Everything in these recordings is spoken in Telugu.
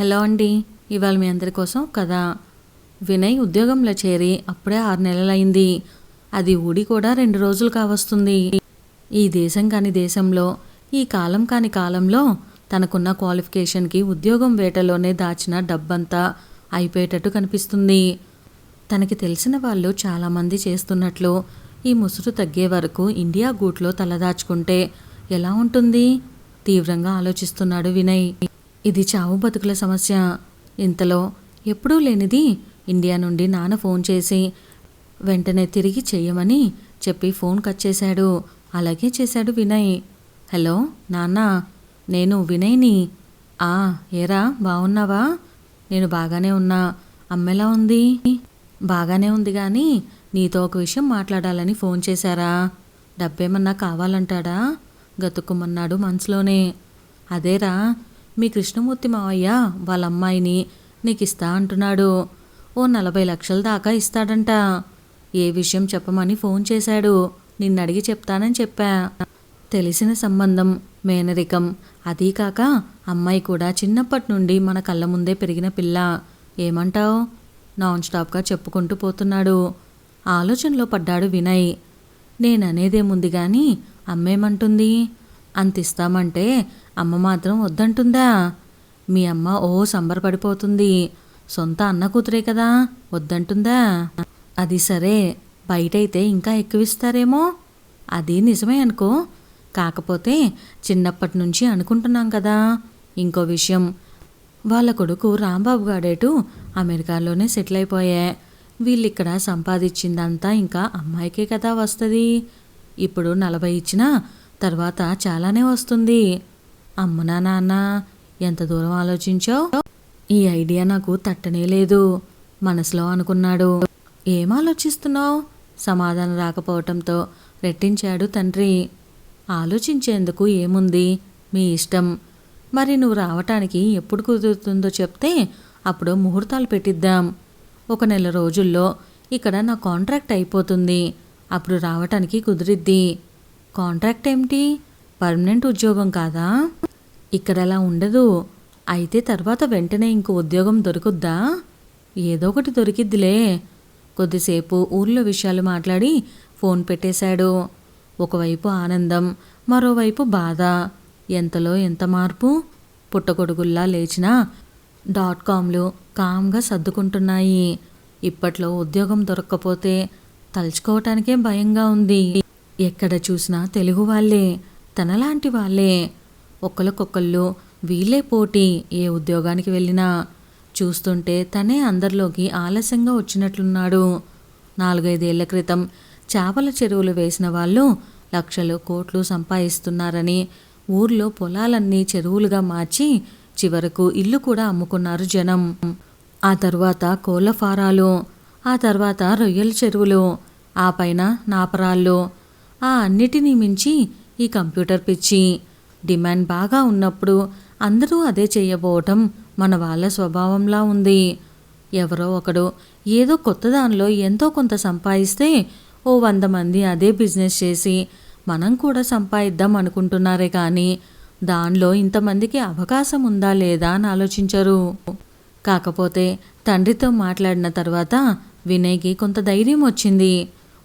హలో అండి. ఇవాళ మీ అందరి కోసం కథ. వినయ్ ఉద్యోగంలో చేరి అప్పుడే ఆరు నెలలైంది అది ఊడి కూడా రెండు రోజులు కావస్తుంది. ఈ దేశం కాని దేశంలో ఈ కాలం కాని కాలంలో తనకున్న క్వాలిఫికేషన్కి ఉద్యోగం వేటలోనే దాచిన డబ్బంతా అయిపోయేటట్టు కనిపిస్తుంది. తనకి తెలిసిన వాళ్ళు చాలామంది చేస్తున్నట్లు ఈ ముసురు తగ్గే వరకు ఇండియా గూట్లో తలదాచుకుంటే ఎలా ఉంటుంది? తీవ్రంగా ఆలోచిస్తున్నాడు వినయ్. ఇది చావు బతుకుల సమస్య. ఇంతలో ఎప్పుడూ లేనిది ఇండియా నుండి నాన్న ఫోన్ చేసి వెంటనే తిరిగి చెయ్యమని చెప్పి ఫోన్ కట్ చేశాడు. అలాగే చేశాడు వినయ్. హలో నాన్న నేను వినయ్ని. ఆ ఏరా బాగున్నావా నేను బాగానే ఉన్నా. అమ్మెలా ఉంది? బాగానే ఉంది కానీ నీతో ఒక విషయం మాట్లాడాలని ఫోన్ చేశారా? డబ్బేమన్నా కావాలంటాడా? గతుక్కుమన్నాడు మనసులోనే. అదేరా మీ కృష్ణమూర్తి మావయ్య వాళ్ళ అమ్మాయిని నీకు ఇస్తా అంటున్నాడు. ఓ నలభై లక్షల దాకా ఇస్తాడంట. ఏ విషయం చెప్పమని ఫోన్ చేశాడు. నిన్నడిగి చెప్తానని చెప్పా. తెలిసిన సంబంధం మేనరికం. అదీ కాక అమ్మాయి కూడా చిన్నప్పటి నుండి మన కళ్ళ ముందే పెరిగిన పిల్ల. ఏమంటావు? నాన్ స్టాప్గా చెప్పుకుంటూ పోతున్నాడు. ఆలోచనలో పడ్డాడు వినయ్. నేననేదేముంది కానీ అమ్మేమంటుంది? అంతిస్తామంటే అమ్మ మాత్రం వద్దంటుందా? మీ అమ్మ ఓ సంబరపడిపోతుంది. సొంత అన్న కూతురే కదా వద్దంటుందా? అది సరే బయటైతే ఇంకా ఎక్కువిస్తారేమో? అది నిజమే అనుకో. కాకపోతే చిన్నప్పటి నుంచి అనుకుంటున్నాం కదా. ఇంకో విషయం వాళ్ళ కొడుకు రాంబాబు గాడేటు అమెరికాలోనే సెటిల్ అయిపోయా వీళ్ళిక్కడ సంపాదించిందంతా ఇంకా అమ్మాయికే కదా వస్తుంది. ఇప్పుడు నలభై ఇచ్చినా తర్వాత చాలానే వస్తుంది. అమ్మునా నాన్న ఎంత దూరం ఆలోచించావు? ఈ ఐడియా నాకు తట్టనే లేదు. మనసులో అనుకున్నాడు. ఏం ఆలోచిస్తున్నావు? సమాధానం రాకపోవటంతో రెట్టించాడు తండ్రి. ఆలోచించేందుకు ఏముంది? మీ ఇష్టం. మరి నువ్వు రావటానికి ఎప్పుడు కుదురుతుందో చెప్తే అప్పుడు ముహూర్తాలు పెట్టిద్దాం. ఒక నెల రోజుల్లో ఇక్కడ నా కాంట్రాక్ట్ అయిపోతుంది. అప్పుడు రావటానికి కుదిరిద్ది. కాంట్రాక్ట్ ఏమిటి? పర్మనెంట్ ఉద్యోగం కాదా? ఇక్కడ అలా ఉండదు. అయితే తర్వాత వెంటనే ఇంకో ఉద్యోగం దొరుకుద్దా? ఏదో ఒకటి దొరికిద్దిలే. కొద్దిసేపు ఊర్లో విషయాలు మాట్లాడి ఫోన్ పెట్టేశాడు. ఒకవైపు ఆనందం మరోవైపు బాధ. ఎంతలో ఎంత మార్పు? పుట్టగొడుగుల్లా లేచిన డాట్ కామ్లు కామ్గా సర్దుకుంటున్నాయి. ఇప్పట్లో ఉద్యోగం దొరక్కపోతే తలుచుకోవటానికే భయంగా ఉంది. ఎక్కడ చూసినా తెలుగు వాళ్ళే. తనలాంటి వాళ్ళే. ఒకళ్ళకొకళ్ళు వీళ్ళే పోటీ ఏ ఉద్యోగానికి వెళ్ళినా. చూస్తుంటే తనే అందరిలోకి ఆలస్యంగా వచ్చినట్లున్నాడు. నాలుగైదేళ్ళ క్రితం చేపల చెరువులు వేసిన వాళ్ళు లక్షలు కోట్లు సంపాదిస్తున్నారని ఊర్లో పొలాలన్నీ చెరువులుగా మార్చి చివరకు ఇల్లు కూడా అమ్ముకున్నారు జనం. ఆ తర్వాత కోళ్ళ ఫారాలు ఆ తర్వాత రొయ్యల చెరువులు ఆ పైన నాపరాళ్ళు ఆ అన్నిటినీ మించి ఈ కంప్యూటర్ పిచ్చి. డిమాండ్ బాగా ఉన్నప్పుడు అందరూ అదే చేయబోవటం మన వాళ్ళ స్వభావంలా ఉంది. ఎవరో ఒకడు ఏదో కొత్త దానిలో ఎంతో కొంత సంపాదిస్తే ఓ వంద మంది అదే బిజినెస్ చేసి మనం కూడా సంపాదిద్దాం అనుకుంటున్నారే కానీ దానిలో ఇంతమందికి అవకాశం ఉందా లేదా అని ఆలోచించరు. కాకపోతే తండ్రితో మాట్లాడిన తర్వాత వినయ్కి కొంత ధైర్యం వచ్చింది.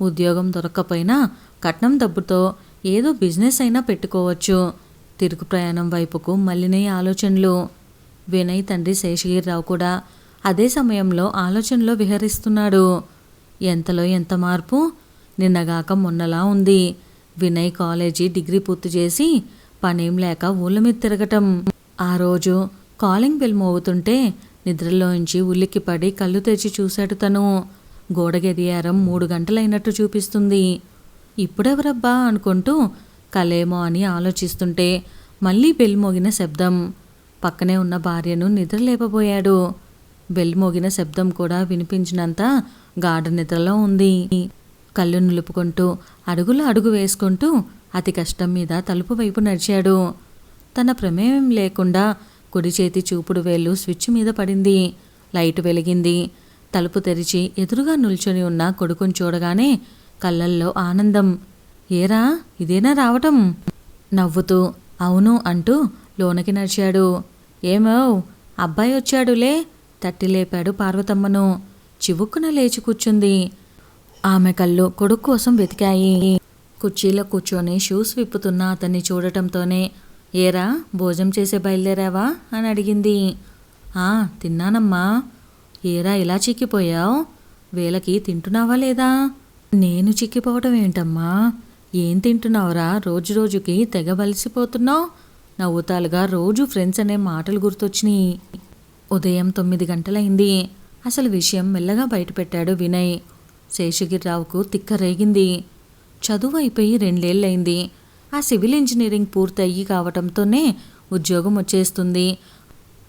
ఉద్యోగం దొరక్కపోయినా కట్నం డబ్బుతో ఏదో బిజినెస్ అయినా పెట్టుకోవచ్చు. తిరుగు ప్రయాణం వైపుకు మళ్ళినే ఆలోచనలు. వినయ్ తండ్రి శేషగిరిరావు కూడా అదే సమయంలో ఆలోచనలో విహరిస్తున్నాడు. ఎంతలో ఎంత మార్పు? నిన్నగాక మొన్నలా ఉంది. వినయ్ కాలేజీ డిగ్రీ పూర్తి చేసి పనేం లేక ఊళ్ళ మీద తిరగటం. ఆ రోజు కాలింగ్ బెల్ మోగుతుంటే నిద్రలోంచి ఉల్లికి పడి కళ్ళు తెరిచి చూశాడు తను. గోడగెదియారం మూడు గంటలైనట్టు చూపిస్తుంది. ఇప్పుడెవరబ్బా అనుకుంటూ కలేమో అని ఆలోచిస్తుంటే మళ్ళీ బెల్ మోగిన శబ్దం. పక్కనే ఉన్న భార్యను నిద్రలేపబోయాడు. బెల్ మోగిన శబ్దం కూడా వినిపించినంత గాఢ నిద్రలో ఉంది. కళ్ళు నిలుపుకుంటూ అడుగులు అడుగు వేసుకుంటూ అతి కష్టం మీద తలుపు వైపు నడిచాడు. తన ప్రమేయం లేకుండా కుడి చేతి చూపుడు వేలు స్విచ్ మీద పడింది. లైట్ వెలిగింది. తలుపు తెరిచి ఎదురుగా నిల్చొని ఉన్న కొడుకుని చూడగానే కళ్ళల్లో ఆనందం. ఏరా? ఇదేనా రావటం? నవ్వుతూ అవును అంటూ లోనకి నడిచాడు. ఏమో అబ్బాయి వచ్చాడులే తట్టి లేపాడు పార్వతమ్మను. చివుక్కున లేచి కూర్చుంది. ఆమె కళ్ళు కొడుకు కోసం వెతికాయి. కుర్చీలో కూర్చొని షూస్ విప్పుతున్న అతన్ని చూడటంతోనే ఏరా భోజనం చేసే బయలుదేరావా? అని అడిగింది. ఆ తిన్నానమ్మా. ఏరా ఇలా చిక్కిపోయావు? వేళకి తింటున్నావా లేదా? నేను చిక్కిపోవటం ఏంటమ్మా? ఏం తింటున్నావురా? రోజు రోజుకి తెగ బలిసిపోతున్నావు. నవ్వుతాలుగా రోజు ఫ్రెండ్స్ అనే మాటలు గుర్తొచ్చినాయి. ఉదయం తొమ్మిది గంటలైంది. అసలు విషయం మెల్లగా బయటపెట్టాడు వినయ్. శేషగిరిరావుకు తిక్క రేగింది చదువు అయిపోయి రెండేళ్ళైంది. ఆ సివిల్ ఇంజనీరింగ్ పూర్తయ్యి కావటంతోనే ఉద్యోగం వచ్చేస్తుంది.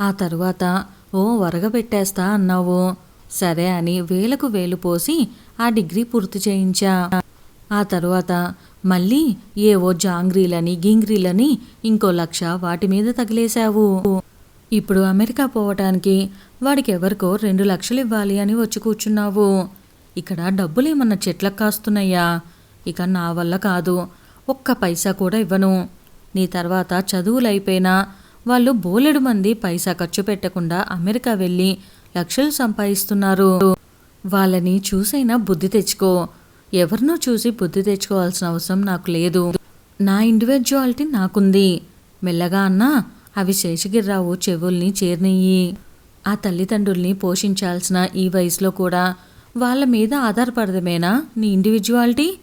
ఆ తరువాత ఓ వరగబెట్టేస్తా అన్నావు. సరే అని వేలకు వేలు పోసి ఆ డిగ్రీ పూర్తి చేయించా. ఆ తరువాత మళ్ళీ ఏవో జాంగ్రీలని గింగ్రీలని ఇంకో లక్ష వాటి మీద తగిలేశావు. ఇప్పుడు అమెరికా పోవటానికి వాడికి ఎవరికో రెండు లక్షలు ఇవ్వాలి అని వచ్చి కూర్చున్నావు. ఇక్కడ డబ్బులేమన్నా చెట్లకు కాస్తున్నాయా? ఇక నా వల్ల కాదు. ఒక్క పైసా కూడా ఇవ్వను. నీ తర్వాత చదువులు వాళ్ళు బోలెడు మంది పైసా ఖర్చు పెట్టకుండా అమెరికా వెళ్ళి లక్షలు సంపాదిస్తున్నారు. వాళ్ళని చూసైనా బుద్ధి తెచ్చుకో. ఎవరినో చూసి బుద్ధి తెచ్చుకోవాల్సిన అవసరం నాకు లేదు. నా ఇండివిజువాలిటీ నాకుంది. మెల్లగా అన్నా అవి శేషగిరిరావు చెవుల్ని చేరినయ్యి. ఆ తల్లిదండ్రుల్ని పోషించాల్సిన ఈ వయసులో కూడా వాళ్ళ మీద ఆధారపడదమేనా నీ ఇండివిజువాలిటీ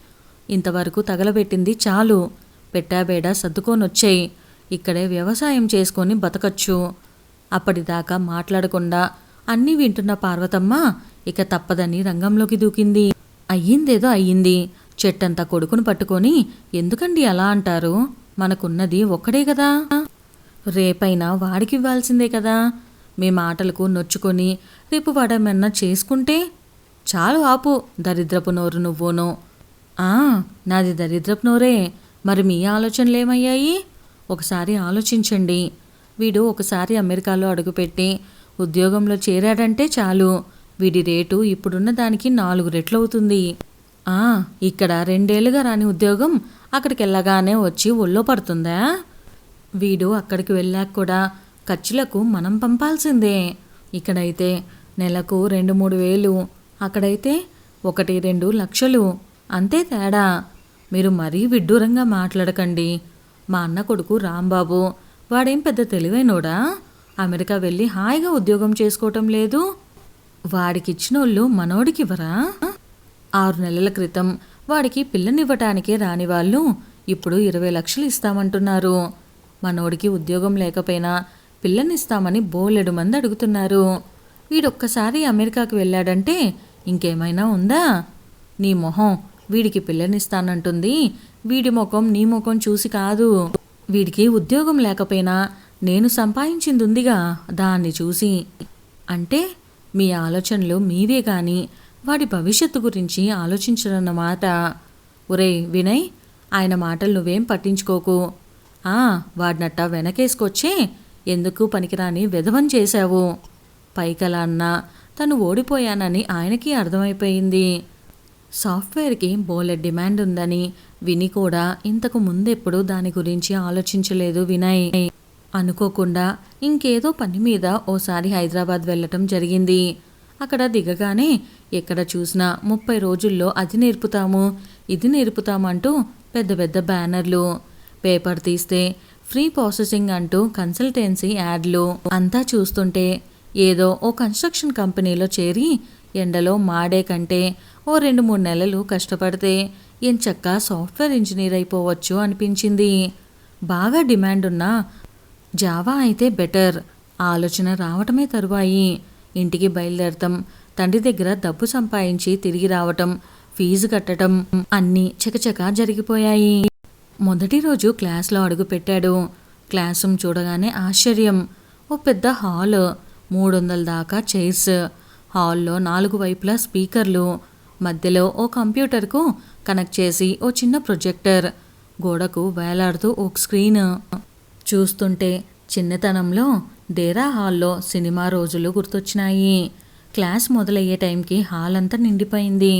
ఇంతవరకు తగలబెట్టింది చాలు. పెట్టాబేడా సర్దుకోనొచ్చాయి. ఇక్కడే వ్యవసాయం చేసుకొని బతకచ్చు. అప్పటిదాకా మాట్లాడకుండా అన్నీ వింటున్న పార్వతమ్మ ఇక తప్పదని రంగంలోకి దూకింది. అయ్యిందేదో అయ్యింది. చెట్టంతా కొడుకును పట్టుకొని ఎందుకండి అలా అంటారు? మనకున్నది ఒక్కడే కదా? రేపైనా వాడికి ఇవ్వాల్సిందే కదా? మీ మాటలకు నొచ్చుకొని రేపు వాడేమన్నా చేసుకుంటే చాలు ఆపు దరిద్రపు నోరు నువ్వును. ఆ నాది దరిద్రపు నోరే. మరి మీ ఆలోచనలు ఏమయ్యాయి ఒకసారి ఆలోచించండి. వీడు ఒకసారి అమెరికాలో అడుగుపెట్టి ఉద్యోగంలో చేరాడంటే చాలు. వీడి రేటు ఇప్పుడున్న దానికి నాలుగు రెట్లు అవుతుంది ఆ ఇక్కడ రెండేళ్ళుగా రాని ఉద్యోగం అక్కడికి వెళ్ళగానే వచ్చి ఒళ్ళో పడుతుందా? వీడు అక్కడికి వెళ్ళాక కూడా ఖర్చులకు మనం పంపాల్సిందే. ఇక్కడైతే నెలకు రెండు మూడు వేలు అక్కడైతే ఒకటి రెండు లక్షలు. అంతే తేడా. మీరు మరీ విడ్డూరంగా మాట్లాడకండి. మా అన్న కొడుకు రాంబాబు వాడేం పెద్ద తెలివైనోడా? అమెరికా వెళ్ళి హాయిగా ఉద్యోగం చేసుకోవటం లేదు. వాడికిచ్చినోళ్ళు మనోడికివ్వరా? ఆరు నెలల క్రితం వాడికి పిల్లనివ్వటానికే రాని వాళ్ళు ఇప్పుడు ఇరవై లక్షలు ఇస్తామంటున్నారు. మనోడికి ఉద్యోగం లేకపోయినా పిల్లనిస్తామని బోలెడు మంది అడుగుతున్నారు. వీడొక్కసారి అమెరికాకు వెళ్ళాడంటే ఇంకేమైనా ఉందా? నీ మొహం వీడికి పిల్లనిస్తానంటుంది. వీడి ముఖం నీ ముఖం చూసి కాదు. వీడికి ఉద్యోగం లేకపోయినా నేను సంపాదించింది ఉందిగా దాన్ని చూసి. అంటే మీ ఆలోచనలు మీవే కానీ వాడి భవిష్యత్తు గురించి ఆలోచించరన్నమాట. ఒరే వినయ్ ఆయన మాటలు నువ్వేం పట్టించుకోకు. ఆ వాడినట్ట వెనకేసుకొచ్చే ఎందుకు పనికిరాని విధవం చేశావు? పైకలా అన్న తను ఓడిపోయానని ఆయనకి అర్థమైపోయింది. సాఫ్ట్వేర్కి బోలెడ్ డిమాండ్ ఉందని విని కూడా ఇంతకు ముందెప్పుడు దాని గురించి ఆలోచించలేదు వినయ్. అనుకోకుండా ఇంకేదో పని మీద ఓసారి హైదరాబాద్ వెళ్ళటం జరిగింది. అక్కడ దిగగానే ఎక్కడ చూసినా ముప్పై రోజుల్లో అది నేర్పుతాము ఇది నేర్పుతామంటూ పెద్ద పెద్ద బ్యానర్లు పేపర్ తీస్తే ఫ్రీ ప్రాసెసింగ్ అంటూ కన్సల్టెన్సీ యాడ్లు అంతా చూస్తుంటే ఏదో ఓ కన్స్ట్రక్షన్ కంపెనీలో చేరి ఎండలో మాడే కంటే ఓ రెండు మూడు నెలలు కష్టపడితే ఎంచక్క సాఫ్ట్వేర్ ఇంజనీర్ అయిపోవచ్చు అనిపించింది. బాగా డిమాండ్ ఉన్న జావా అయితే బెటర్. ఆలోచన రావటమే తరువాయి. ఇంటికి బయలుదేరటం తండ్రి దగ్గర డబ్బు సంపాదించి తిరిగి రావటం ఫీజు కట్టడం అన్నీ చకచక జరిగిపోయాయి. మొదటి రోజు క్లాస్లో అడుగు పెట్టాడు. క్లాస్ రూమ్ చూడగానే ఆశ్చర్యం. ఓ పెద్ద హాల్ మూడు వందల దాకా చైర్స్. హాల్లో నాలుగు వైపులా స్పీకర్లు. మధ్యలో ఓ కంప్యూటర్కు కనెక్ట్ చేసి ఓ చిన్న ప్రొజెక్టర్. గోడకు వేలాడుతూ ఒక స్క్రీన్. చూస్తుంటే చిన్నతనంలో డేరా హాల్లో సినిమా రోజులు గుర్తొచ్చినాయి. క్లాస్ మొదలయ్యే టైంకి హాల్ అంతా నిండిపోయింది.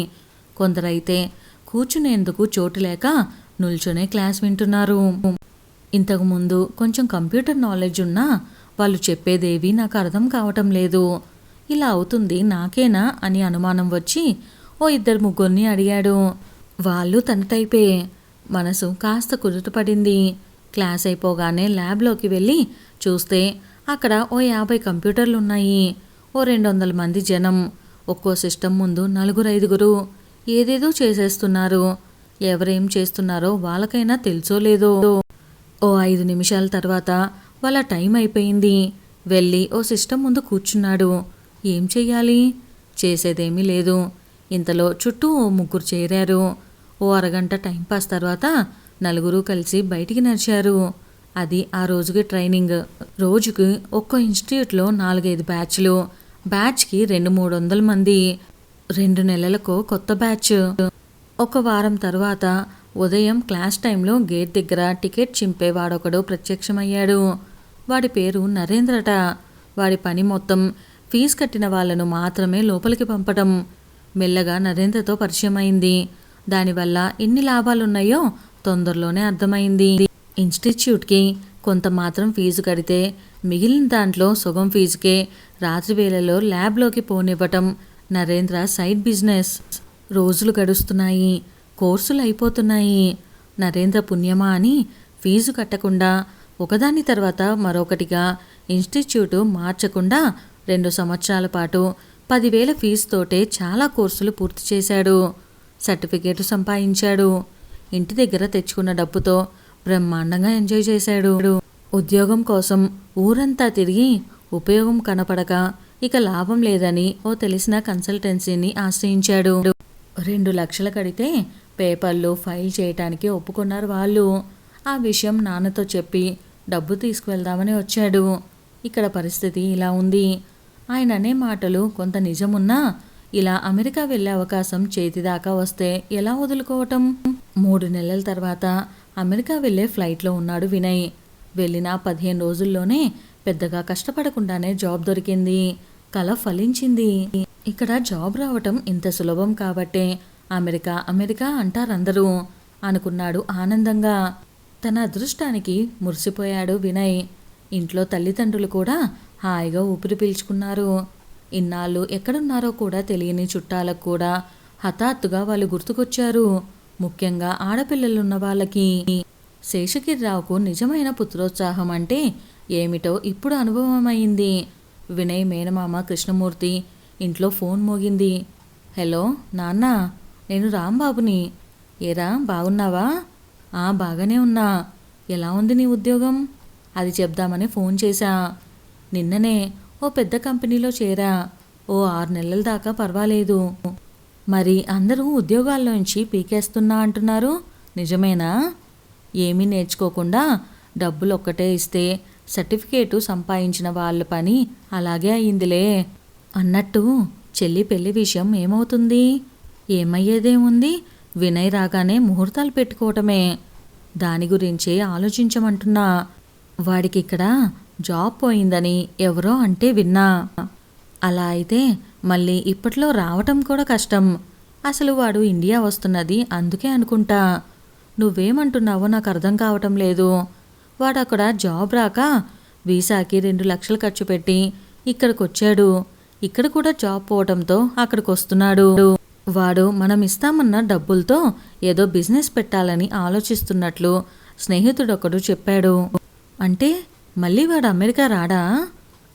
కొందరైతే కూర్చునేందుకు చోటు లేక నిల్చునే క్లాస్ వింటున్నారు. ఇంతకుముందు కొంచెం కంప్యూటర్ నాలెడ్జ్ ఉన్నా వాళ్ళు చెప్పేదేవి నాకు అర్థం కావటం లేదు. ఇలా అవుతుంది నాకేనా అని అనుమానం వచ్చి ఓ ఇద్దరు ముగ్గురిని అడిగాడు. వాళ్ళు తన టైపే. మనసు కాస్త కుదుటపడింది. క్లాస్ అయిపోగానే ల్యాబ్లోకి వెళ్ళి చూస్తే అక్కడ ఓ యాభై కంప్యూటర్లు ఉన్నాయి ఓ రెండు వందల మంది జనం ఒక్కో సిస్టమ్ ముందు నలుగురు ఐదుగురు. ఏదేదో చేసేస్తున్నారు. ఎవరేం చేస్తున్నారో వాళ్ళకైనా తెలుసో లేదో. ఓ ఐదు నిమిషాల తర్వాత వాళ్ళ టైం అయిపోయింది. వెళ్ళి ఓ సిస్టమ్ ముందు కూర్చున్నాడు. ఏం చెయ్యాలి? చేసేదేమీ లేదు. ఇంతలో చుట్టూ ఓ ముగ్గురు చేరారు. ఓ అరగంట టైంపాస్ తర్వాత నలుగురు కలిసి బయటికి నడిచారు. అది ఆ రోజుకి ట్రైనింగ్. రోజుకి ఒక్కో ఇన్స్టిట్యూట్లో నాలుగైదు బ్యాచ్లు. బ్యాచ్కి రెండు మూడు వందల మంది. రెండు నెలలకు కొత్త బ్యాచ్. ఒక వారం తర్వాత ఉదయం క్లాస్ టైంలో గేట్ దగ్గర టికెట్ చింపేవాడొకడు ప్రత్యక్షమయ్యాడు. వాడి పేరు నరేంద్రట. వాడి పని మొత్తం ఫీజు కట్టిన వాళ్ళను మాత్రమే లోపలికి పంపటం. మెల్లగా నరేంద్రతో పరిచయం అయింది దానివల్ల ఎన్ని లాభాలున్నాయో తొందరలోనే అర్థమైంది. ఇన్స్టిట్యూట్కి కొంత మాత్రం ఫీజు కడితే మిగిలిన దాంట్లో సుగం ఫీజుకే రాత్రి వేళలో ల్యాబ్లోకి పోనివ్వటం నరేంద్ర సైడ్ బిజినెస్. రోజులు గడుస్తున్నాయి కోర్సులు అయిపోతున్నాయి. నరేంద్ర పుణ్యమా అని ఫీజు కట్టకుండా ఒకదాని తర్వాత మరొకటిగా ఇన్స్టిట్యూటు మార్చకుండా రెండు సంవత్సరాల పాటు పదివేల ఫీజుతోటే చాలా కోర్సులు పూర్తి చేశాడు. సర్టిఫికేట్ సంపాదించాడు. ఇంటి దగ్గర తెచ్చుకున్న డబ్బుతో బ్రహ్మాండంగా ఎంజాయ్ చేశాడు. ఉద్యోగం కోసం ఊరంతా తిరిగి ఉపయోగం కనపడక ఇక లాభం లేదని ఓ తెలిసిన కన్సల్టెన్సీని ఆశ్రయించాడు. రెండు లక్షలు కడితే పేపర్లు ఫైల్ చేయటానికి ఒప్పుకున్నారు వాళ్ళు. ఆ విషయం నాన్నతో చెప్పి డబ్బు తీసుకువెళ్దామని వచ్చాడు. ఇక్కడ పరిస్థితి ఇలా ఉంది. ఆయన అనే మాటలు కొంత నిజమున్నా ఇలా అమెరికా వెళ్ళే అవకాశం చేతిదాకా వస్తే ఎలా వదులుకోవటం? మూడు నెలల తర్వాత అమెరికా వెళ్ళే ఫ్లైట్లో ఉన్నాడు వినయ్. వెళ్ళిన పదిహేను రోజుల్లోనే పెద్దగా కష్టపడకుండానే జాబ్ దొరికింది. కల ఫలించింది. ఇక్కడ జాబ్ రావటం ఇంత సులభం కాబట్టే అమెరికా అమెరికా అంటారందరూ అనుకున్నాడు ఆనందంగా. తన అదృష్టానికి మురిసిపోయాడు వినయ్. ఇంట్లో తల్లిదండ్రులు కూడా హాయిగా ఊపిరి పీల్చుకున్నారు. ఇన్నాళ్ళు ఎక్కడున్నారో కూడా తెలియని చుట్టాలకు కూడా హఠాత్తుగా వాళ్ళు గుర్తుకొచ్చారు. ముఖ్యంగా ఆడపిల్లలున్న వాళ్ళకి. శేషగిరిరావుకు నిజమైన పుత్రోత్సాహం అంటే ఏమిటో ఇప్పుడు అనుభవమైంది. వినయ్ మేనమామ కృష్ణమూర్తి ఇంట్లో ఫోన్ మోగింది. హలో నాన్న నేను రాంబాబుని. ఏరా బాగున్నావా? ఆ బాగానే ఉన్నా. ఎలా ఉంది నీ ఉద్యోగం? అది చెప్దామని ఫోన్ చేశా. నిన్ననే ఓ పెద్ద కంపెనీలో చేరా. ఓ ఆరు నెలల దాకా పర్వాలేదు. మరి అందరూ ఉద్యోగాల్లోంచి పీకేస్తున్నా అంటున్నారు. నిజమేనా? ఏమీ నేర్చుకోకుండా డబ్బులు ఒక్కటే ఇస్తే సర్టిఫికేటు సంపాదించిన వాళ్ళ పని అలాగే అయిందిలే. అన్నట్టు చెల్లి పెళ్ళి విషయం ఏమవుతుంది? ఏమయ్యేదేముంది వినయ్ రాగానే ముహూర్తాలు పెట్టుకోవటమే. దాని గురించే ఆలోచించమంటున్నా. వాడికి ఇక్కడ జాబ్ పోయిందని ఎవరో అంటే విన్నా. అలా అయితే మళ్ళీ ఇప్పట్లో రావటం కూడా కష్టం. అసలు వాడు ఇండియా వస్తున్నది అందుకే అనుకుంటా. నువ్వేమంటున్నావో నాకు అర్థం కావటం లేదు. వాడు అక్కడ జాబ్ రాక వీసాకి రెండు లక్షలు ఖర్చు పెట్టి ఇక్కడికి వచ్చాడు ఇక్కడ కూడా జాబ్ పోవడంతో అక్కడికి వస్తున్నాడు వాడు మనం ఇస్తామన్న డబ్బులతో ఏదో బిజినెస్ పెట్టాలని ఆలోచిస్తున్నట్లు స్నేహితుడొకడు చెప్పాడు. అంటే మళ్ళీ వాడు అమెరికా రాడా?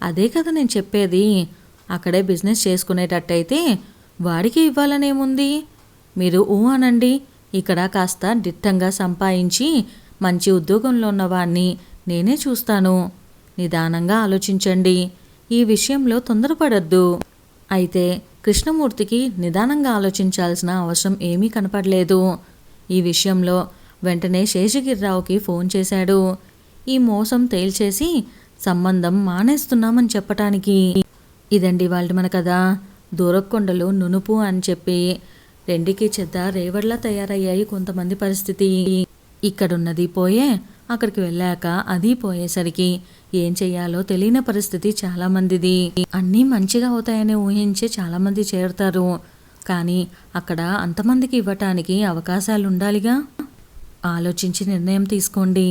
అదే కదా నేను చెప్పేది. అక్కడే బిజినెస్ చేసుకునేటట్టయితే వాడికి ఇవ్వాలనేముంది? మీరు ఊ అనండి. ఇక్కడ కాస్త దిట్టంగా సంపాదించి మంచి ఉద్యోగంలో ఉన్నవాణ్ణి నేనే చూస్తాను. నిదానంగా ఆలోచించండి. ఈ విషయంలో తొందరపడద్దు. అయితే కృష్ణమూర్తికి నిదానంగా ఆలోచించాల్సిన అవసరం ఏమీ కనపడలేదు. ఈ విషయంలో వెంటనే శేషగిరిరావుకి ఫోన్ చేశాడు. ఈ మోసం తేల్చేసి సంబంధం మానేస్తున్నామని చెప్పటానికి. ఇదండి వాళ్ళు మన కదా దూరకొండలు నునుపు అని చెప్పి రెండికి చెద్ద రేవడ్లా తయారయ్యాయి కొంతమంది పరిస్థితి. ఇక్కడున్నది పోయే అక్కడికి వెళ్ళాక అది పోయేసరికి ఏం చెయ్యాలో తెలియని పరిస్థితి చాలామందిది. అన్నీ మంచిగా అవుతాయని ఊహించి చాలామంది చేరుతారు. కానీ అక్కడ అంతమందికి ఇవ్వటానికి అవకాశాలు ఉండాలిగా ఆలోచించి నిర్ణయం తీసుకోండి.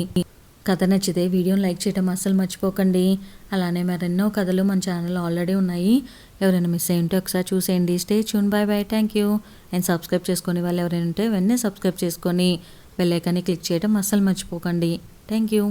కథ నచ్చితే వీడియోని లైక్ చేయడం అస్సలు మర్చిపోకండి. అలానే మరెన్నో కథలు మన ఛానల్లో ఆల్రెడీ ఉన్నాయి. ఎవరైనా మిస్ అయ్యింటే ఒకసారి చూసేయండి. Stay చూన్ bye bye thank you and subscribe చేసుకునే వాళ్ళు ఎవరైనా ఉంటే వెంటనే సబ్స్క్రైబ్ చేసుకొని బెల్ క్లిక్ చేయడం అస్సలు మర్చిపోకండి. Thank you